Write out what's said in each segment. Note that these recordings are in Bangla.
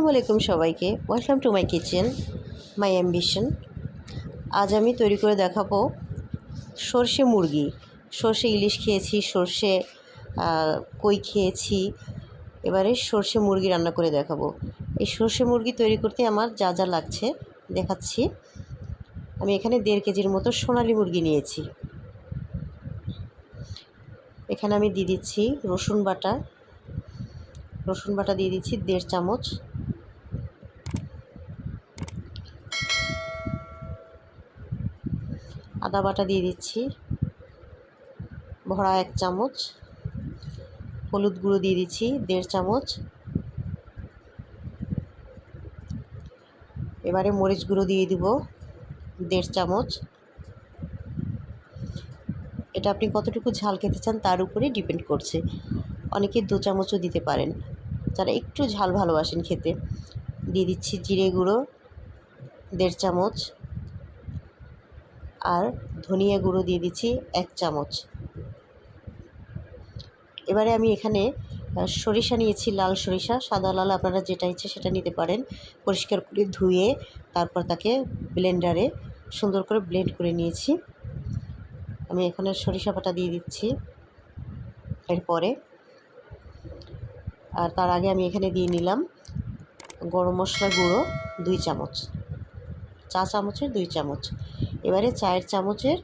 আসসালামু আলাইকুম সবাইকে। Welcome to my kitchen my ambition আজ আমি তৈরি করে দেখাবো সর্ষে মুরগি। সর্ষে ইলিশ খেয়েছি, সর্ষে কই খেয়েছি। এবারে সর্ষে মুরগি রান্না করে দেখাবো। এই সর্ষে মুরগি তৈরি করতে আমার যা যা লাগছে দেখাচ্ছি। আমি এখানে দেড় কেজির মতো সোনালি মুরগি নিয়েছি। এখানে আমি দিয়ে দিচ্ছি রসুন বাটা। রসুন বাটা দিয়ে দিচ্ছি দেড় চামচ। আদা বাটা দিয়ে দিচ্ছি। ভরা এক চামচ। হলুদ গুঁড়ো দিয়ে দিচ্ছি, দেড় চামচ। এবারে মরিচ গুঁড়ো দিয়ে দিব, দেড় চামচ। এটা আপনি কতটুকু ঝাল খেতে চান তার উপরে ডিপেন্ড করছে। অনেকে দু চামচও দিতে পারেন। যারা একটু ঝাল ভালোবাসেন খেতে, দিয়ে দিচ্ছি জিরে গুঁড়ো, দেড় চামচ। আর ধনিয়া গুঁড়ো দিয়ে দিচ্ছি এক চামচ। এবারে আমি এখানে সরিষা নিয়েছি, লাল সরিষা, সাদা লাল আপনারা যেটা ইচ্ছে সেটা নিতে পারেন। পরিষ্কার করে ধুয়ে তারপর তাকে ব্লেন্ডারে সুন্দর করে ব্লেন্ড করে নিয়েছি। আমি এখানে সরিষা বাটা দিয়ে দিচ্ছি এরপরে। আর তার আগে আমি এখানে দিয়ে নিলাম গরম মশলা গুঁড়ো, দুই চামচ। চা চামচের দুই চামচ। এবারে চায়ের চামচের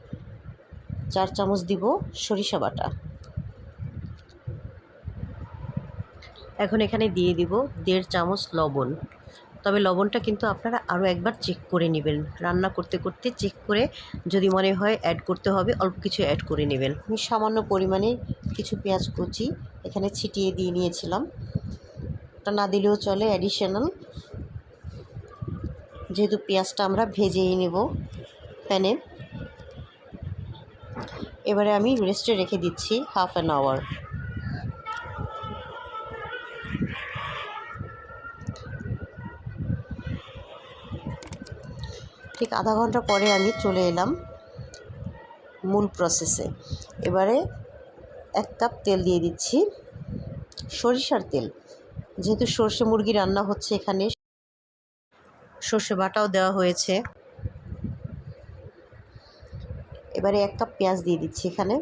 চার চামচ দিব সরিষা বাটা। এখন এখানে দিয়ে দিব দেড় চামচ লবণ। তবে লবণটা কিন্তু আপনারা আরও একবার চেক করে নেবেন। রান্না করতে করতে চেক করে যদি মনে হয় অ্যাড করতে হবে, অল্প কিছু অ্যাড করে নেবেন। আমি সামান্য পরিমাণে কিছু পেঁয়াজ কুচি এখানে ছিটিয়ে দিয়ে নিয়েছিলাম। তা না দিলেও চলে অ্যাডিশনাল যেহেতু পেঁয়াজটা আমরা ভেজেই নেব। প্যানে। এবারে আমি রেস্টে রেখে দিচ্ছি হাফ অ্যান আওয়ার। ঠিক আধা ঘণ্টা পরে আমি চলে এলাম মূল প্রসেসে এবারে এক কাপ তেল দিয়ে দিচ্ছি, সরিষার তেল। যেহেতু সর্ষে মুরগি রান্না হচ্ছে এখানে, সর্ষে বাটাও দেওয়া হয়েছে। এবারে এক কাপ পেঁয়াজ দিয়ে দিচ্ছি এখানে।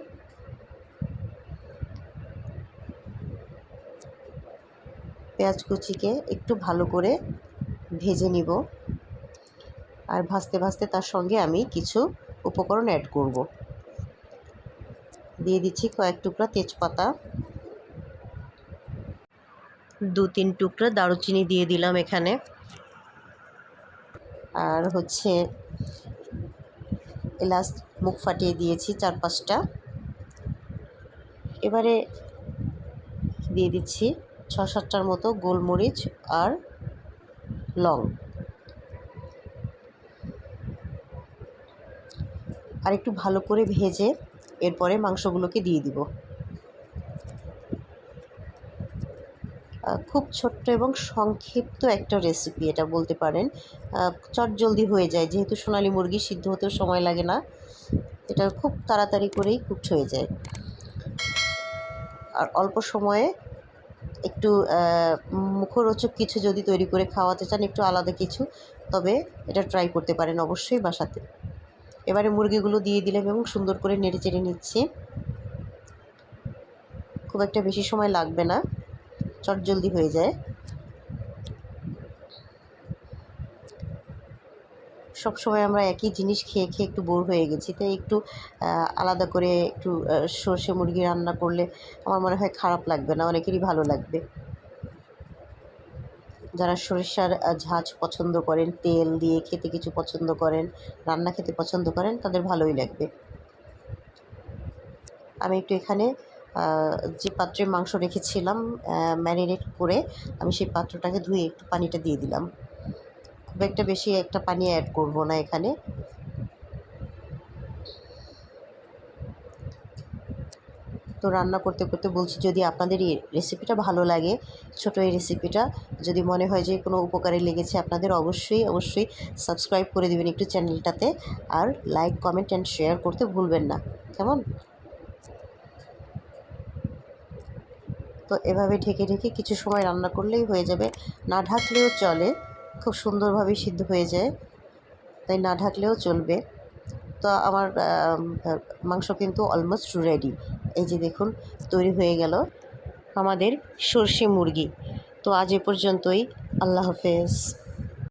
পেঁয়াজ কুচিকে একটু ভালো করে ভেজে নিব। আর ভাজতে ভাজতে তার সঙ্গে আমি কিছু উপকরণ অ্যাড করব। দিয়ে দিচ্ছি কয়েক টুকরা তেজপাতা। দু তিন টুকরা দারুচিনি দিয়ে দিলাম এখানে। আর হচ্ছে এলাচ মুখ ফাটিয়ে দিয়েছি চার পাঁচটা এবারে দিয়ে দিচ্ছি ছ সাতটার মতো গোলমরিচ আর লং। আর একটু ভালো করে ভেজে এরপরে মাংসগুলোকে দিয়ে দিব। খুব ছোট্ট এবং সংক্ষিপ্ত একটা রেসিপি এটা বলতে পারেন। চট জলদি হয়ে যায়, যেহেতু সোনালি মুরগি সিদ্ধ হতেও সময় লাগে না। এটা খুব তাড়াতাড়ি করেই কুকড হয়ে যায়। আর অল্প সময়ে একটু মুখরোচক কিছু যদি তৈরি করে খাওয়াতে চান, একটু আলাদা কিছু, তবে এটা ট্রাই করতে পারেন অবশ্যই বাসাতে। এবারে মুরগিগুলো দিয়ে দিলাম এবং সুন্দর করে নেড়ে চেড়ে নিচ্ছি। খুব একটা বেশি সময় লাগবে না। চট জলদি হয়ে যায়। সব সময় আমরা একই জিনিস খেয়ে খেয়ে একটু বোর হয়ে গেছি, তাই একটু আলাদা করে একটু সর্ষে মুরগি রান্না করলে আমার মনে হয় খারাপ লাগবে না, অনেকেরই ভালো লাগবে। যারা সরিষার ঝাঁজ পছন্দ করেন, তেল দিয়ে খেতে কিছু পছন্দ করেন, রান্না খেতে পছন্দ করেন, তাদের ভালোই লাগবে। আমি একটু এখানে যে পাত্রে মাংস রেখেছিলাম ম্যারিনেট করে আমি সেই পাত্রটাকে ধুয়ে একটু পানিটা দিয়ে দিলাম। খুব একটা বেশি একটা পানি অ্যাড করব না এখানে। তো রান্না করতে করতে বলছি, যদি আপনাদের এই রেসিপিটা ভালো লাগে, ছোটো এই রেসিপিটা যদি মনে হয় যে কোনো উপকারে লেগেছে আপনাদের, অবশ্যই অবশ্যই সাবস্ক্রাইব করে দেবেন একটু চ্যানেলটাতে আর লাইক কমেন্ট অ্যান্ড শেয়ার করতে ভুলবেন না। কেমন? তো এভাবে ঢেকে ঢেকে কিছু সময় রান্না করলেই হয়ে যাবে। না ঢাকলেও চলে, খুব সুন্দরভাবে সিদ্ধ হয়ে যায়, তাই না ঢাকলেও চলবে। তো আমার মাংস কিন্তু অলমোস্ট রেডি এই যে দেখুন, তৈরি হয়ে গেল আমাদের সর্ষে মুরগি। তো আজ এ পর্যন্তই, আল্লাহ হাফেজ।